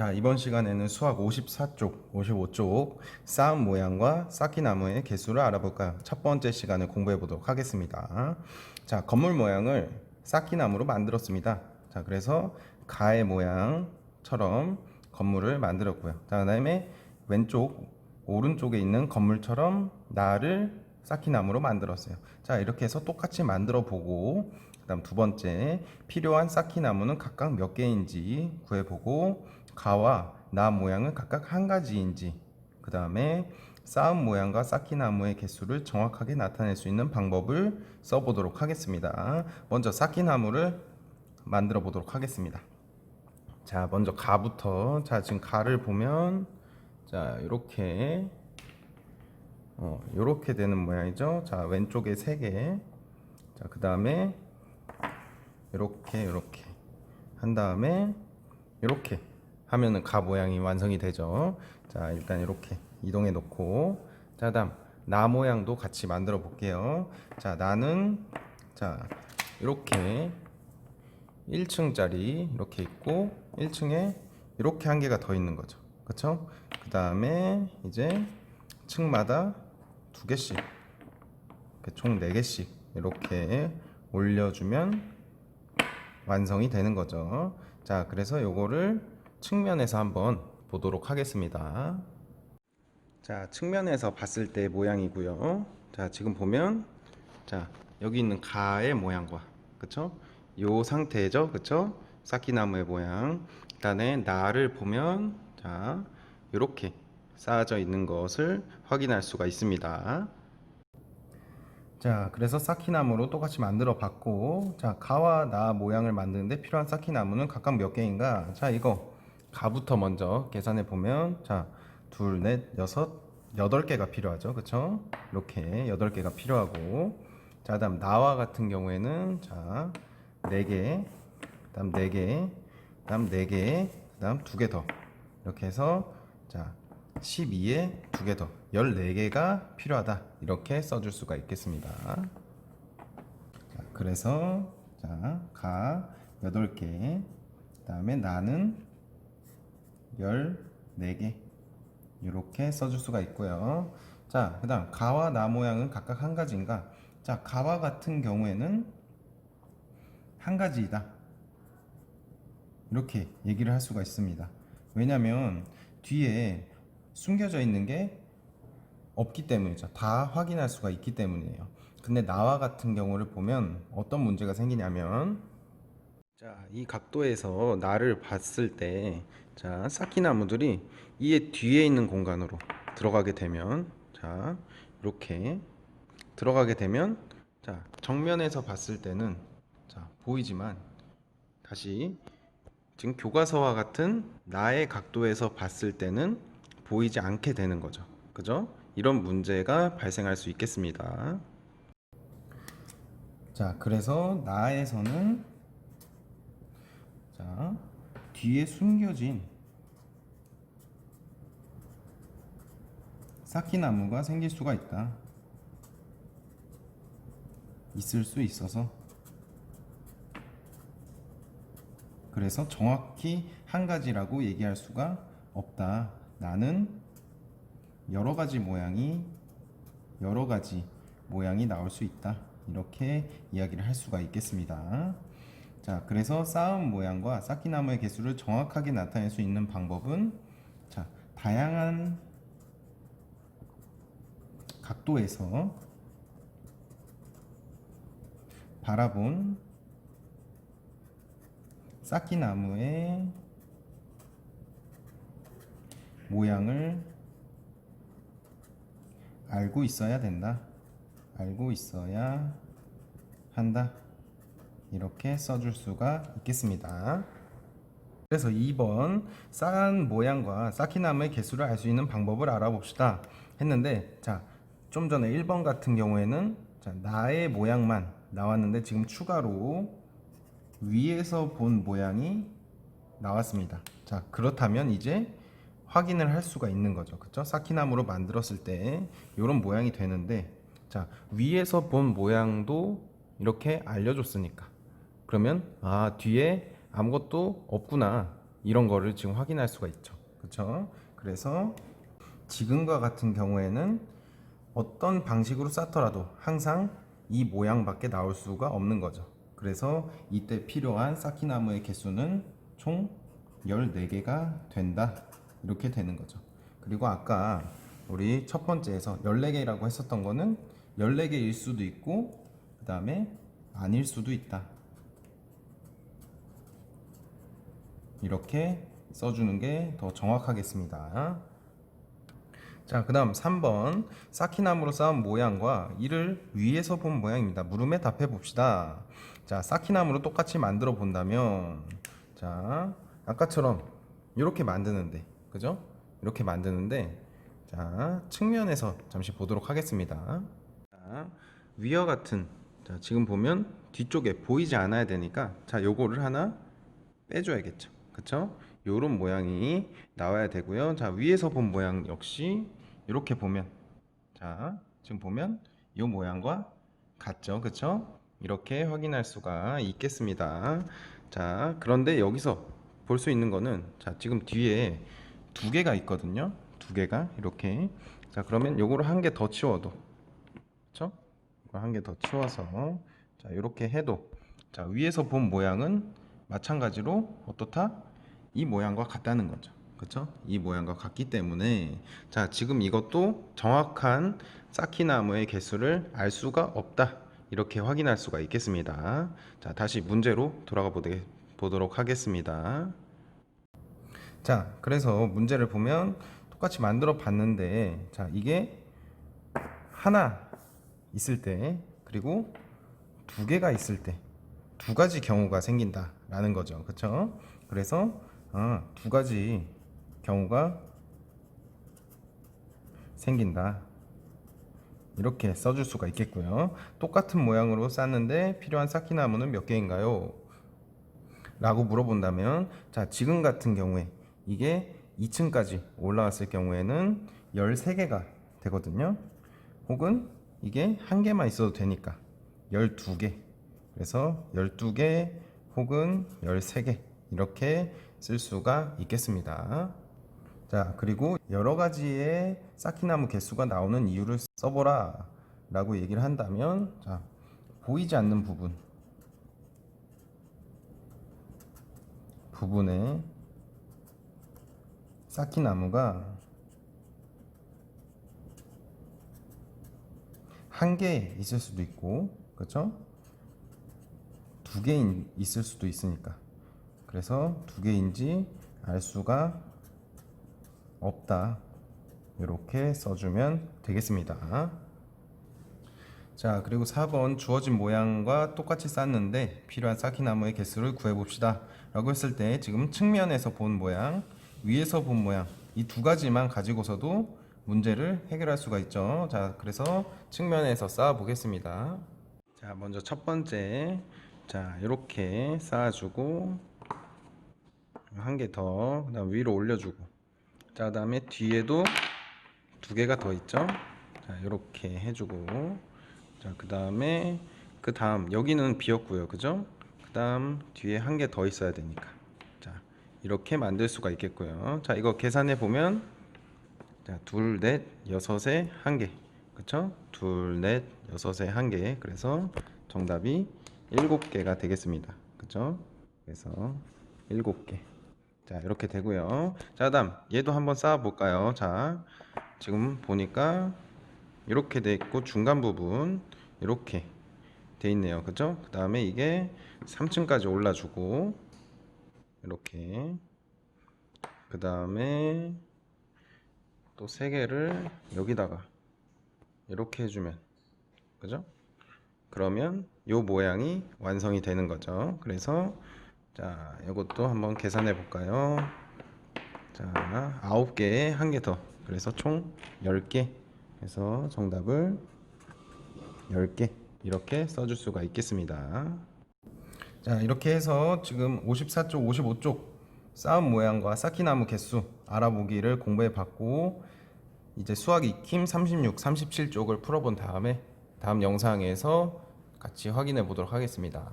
자, 이번 시간에는 수학 54쪽, 55쪽 쌓음 모양과 쌓기 나무의 개수를 알아볼까요? 첫 번째 시간을 공부해 보도록 하겠습니다. 자, 건물 모양을 쌓기 나무로 만들었습니다. 자, 그래서 가의 모양처럼 건물을 만들었고요. 자, 그다음에 왼쪽 오른쪽에 있는 건물처럼 나를 쌓기 나무로 만들었어요. 자, 이렇게 해서 똑같이 만들어 보고 그다음 두 번째 필요한 쌓기 나무는 각각 몇 개인지 구해 보고 가와 나 모양은 각각 한 가지인지 그 다음에 쌓음 모양과 쌓기 나무의 개수를 정확하게 나타낼 수 있는 방법을 써보도록 하겠습니다. 먼저 쌓기 나무를 만들어 보도록 하겠습니다. 자, 먼저 가부터 자 지금 가를 보면 자 이렇게 어 이렇게 되는 모양이죠. 자 왼쪽에 세 개. 자그 다음에 이렇게 이렇게 한 다음에 이렇게 하면은 가 모양이 완성이 되죠. 자, 일단 이렇게 이동해 놓고 자, 그다음 나 모양도 같이 만들어 볼게요. 자, 나는 자, 이렇게 1층짜리 이렇게 있고 1층에 이렇게 한 개가 더 있는 거죠. 그렇죠? 그다음에 이제 층마다 두 개씩 총 네 개씩 이렇게 올려주면 완성이 되는 거죠. 자, 그래서 요거를 측면에서 한번 보도록 하겠습니다. 자, 측면에서 봤을 때 모양이고요. 자, 지금 보면 자, 여기 있는 가의 모양과 그쵸? 요 상태죠. 그쵸? 쌓기나무의 모양. 그다음에 나를 보면 자, 요렇게 쌓아져 있는 것을 확인할 수가 있습니다. 자, 그래서 쌓기나무로 똑같이 만들어 봤고, 자, 가와 나 모양을 만드는데 필요한 쌓기나무는 각각 몇 개인가? 자, 이거 가부터 먼저 계산해 보면, 자, 둘, 넷, 여섯, 여덟 개가 필요하죠, 그쵸? 이렇게 여덟 개가 필요하고, 자, 그다음 나와 같은 경우에는 자, 네 개, 그다음 네 개, 그다음 네 개, 그다음 두 개 더. 이렇게 해서 자, 12에 두 개 더, 14개가 필요하다. 이렇게 써 줄 수가 있겠습니다. 자, 그래서 자, 가 8개, 그 다음에 나는 14개 이렇게 써줄 수가 있고요. 자, 그 다음 가와 나 모양은 각각 한 가지인가? 자, 가와 같은 경우에는 한 가지이다. 이렇게 얘기를 할 수가 있습니다. 왜냐면 뒤에 숨겨져 있는 게 없기 때문이죠. 다 확인할 수가 있기 때문이에요. 근데 나와 같은 경우를 보면 어떤 문제가 생기냐면 자, 이 각도에서 나를 봤을 때 자, 쌓기나무들이 이에 뒤에 있는 공간으로 들어가게 되면 자, 이렇게 들어가게 되면 자, 정면에서 봤을 때는 자, 보이지만 다시 지금 교과서와 같은 나의 각도에서 봤을 때는 보이지 않게 되는 거죠. 그죠? 이런 문제가 발생할 수 있겠습니다. 자, 그래서 나에서는 자, 뒤에 숨겨진 쌓기나무가 생길 수가 있다. 있을 수 있어서 그래서 정확히 한 가지라고 얘기할 수가 없다. 나는 여러 가지 모양이 여러 가지 모양이 나올 수 있다. 이렇게 이야기를 할 수가 있겠습니다. 자, 그래서 쌓음 모양과 쌓기나무의 개수를 정확하게 나타낼 수 있는 방법은 자, 다양한 각도에서 바라본 쌓기나무의 모양을 알고 있어야 된다. 알고 있어야 한다. 이렇게 써줄 수가 있겠습니다. 그래서 2번 쌓은 모양과 쌓기나무의 개수를 알 수 있는 방법을 알아봅시다 했는데 자 좀 전에 1번 같은 경우에는 자, 나의 모양만 나왔는데 지금 추가로 위에서 본 모양이 나왔습니다. 자 그렇다면 이제 확인을 할 수가 있는 거죠. 그쵸? 쌓기나무로 만들었을 때 이런 모양이 되는데 자 위에서 본 모양도 이렇게 알려줬으니까 그러면 아 뒤에 아무것도 없구나 이런 거를 지금 확인할 수가 있죠. 그렇죠? 그래서 지금과 같은 경우에는 어떤 방식으로 쌓더라도 항상 이 모양밖에 나올 수가 없는 거죠. 그래서 이때 필요한 쌓기나무의 개수는 총 14개가 된다. 이렇게 되는 거죠. 그리고 아까 우리 첫 번째에서 14개라고 했었던 거는 14개일 수도 있고 그 다음에 아닐 수도 있다. 이렇게 써주는 게 더 정확하겠습니다. 자, 그 다음 3번. 쌓기나무로 쌓은 모양과 이를 위에서 본 모양입니다. 물음에 답해 봅시다. 자, 쌓기나무로 똑같이 만들어 본다면, 자, 아까처럼 이렇게 만드는데, 그죠? 이렇게 만드는데, 자, 측면에서 잠시 보도록 하겠습니다. 자, 위와 같은, 자, 지금 보면 뒤쪽에 보이지 않아야 되니까, 자, 요거를 하나 빼줘야겠죠. 그쵸? 요런 모양이 나와야 되고요. 자, 위에서 본 모양 역시 이렇게 보면 자, 지금 보면 이 모양과 같죠. 그쵸? 이렇게 확인할 수가 있겠습니다. 자, 그런데 여기서 볼 수 있는 거는 자, 지금 뒤에 두 개가 있거든요. 두 개가 이렇게. 자, 그러면 요거를 한 개 더 치워도 그쵸? 한 개 더 치워서 자, 이렇게 해도 자, 위에서 본 모양은 마찬가지로 어떻다? 이 모양과 같다는 거죠. 그렇죠? 이 모양과 같기 때문에 자, 지금 이것도 정확한 쌓기나무의 개수를 알 수가 없다. 이렇게 확인할 수가 있겠습니다. 자, 다시 문제로 돌아가 보도록 하겠습니다. 자, 그래서 문제를 보면 똑같이 만들어 봤는데 자, 이게 하나 있을 때 그리고 두 개가 있을 때 두 가지 경우가 생긴다라는 거죠. 그렇죠? 그래서 아, 두 가지 경우가 생긴다. 이렇게 써줄 수가 있겠고요. 똑같은 모양으로 쌌는데 필요한 쌓기나무는 몇 개인가요? 라고 물어본다면 자 지금 같은 경우에 이게 2층까지 올라왔을 경우에는 13개가 되거든요. 혹은 이게 한 개만 있어도 되니까 12개. 그래서 12개 혹은 13개 이렇게 쓸 수가 있겠습니다. 자, 그리고 여러 가지의 쌓기나무 개수가 나오는 이유를 써보라 라고 얘기를 한다면, 자, 보이지 않는 부분, 부분에 쌓기나무가 한 개 있을 수도 있고, 그렇죠? 두 개 있을 수도 있으니까. 그래서 두 개인지 알 수가 없다. 이렇게 써주면 되겠습니다. 자, 그리고 4번 주어진 모양과 똑같이 쌌는데 필요한 쌓기 나무의 개수를 구해봅시다. 라고 했을 때 지금 측면에서 본 모양, 위에서 본 모양 이 두 가지만 가지고서도 문제를 해결할 수가 있죠. 자, 그래서 측면에서 쌓아 보겠습니다. 자, 먼저 첫 번째. 자, 이렇게 쌓아주고 한 개 더, 위로 올려주고, 자, 그다음에 뒤에도 두 개가 더 있죠. 자, 이렇게 해주고, 자, 그다음에 그 다음 여기는 비었고요, 그죠? 그 다음 뒤에 한 개 더 있어야 되니까, 자, 이렇게 만들 수가 있겠고요. 자, 이거 계산해 보면, 자, 둘, 넷, 여섯에 한 개, 그쵸? 둘, 넷, 여섯에 한 개. 그래서 정답이 일곱 개가 되겠습니다. 그쵸? 그래서 일곱 개. 자, 이렇게 되고요. 자, 그다음 얘도 한번 쌓아 볼까요? 자, 지금 보니까 이렇게 돼 있고 중간 부분 이렇게 돼 있네요. 그죠? 그 다음에 이게 3층까지 올라 주고 이렇게 그 다음에 또 세 개를 여기다가 이렇게 해 주면 그죠? 그러면 요 모양이 완성이 되는 거죠. 그래서 자, 이것도 한번 계산해 볼까요? 자, 9개에 한 개 더. 그래서 총 10개. 그래서 정답을 10개. 이렇게 써줄 수가 있겠습니다. 자, 이렇게 해서 지금 54쪽, 55쪽 쌓은 모양과 쌓기나무 개수 알아보기를 공부해 봤고, 이제 수학 익힘 36, 37쪽을 풀어본 다음에 다음 영상에서 같이 확인해 보도록 하겠습니다.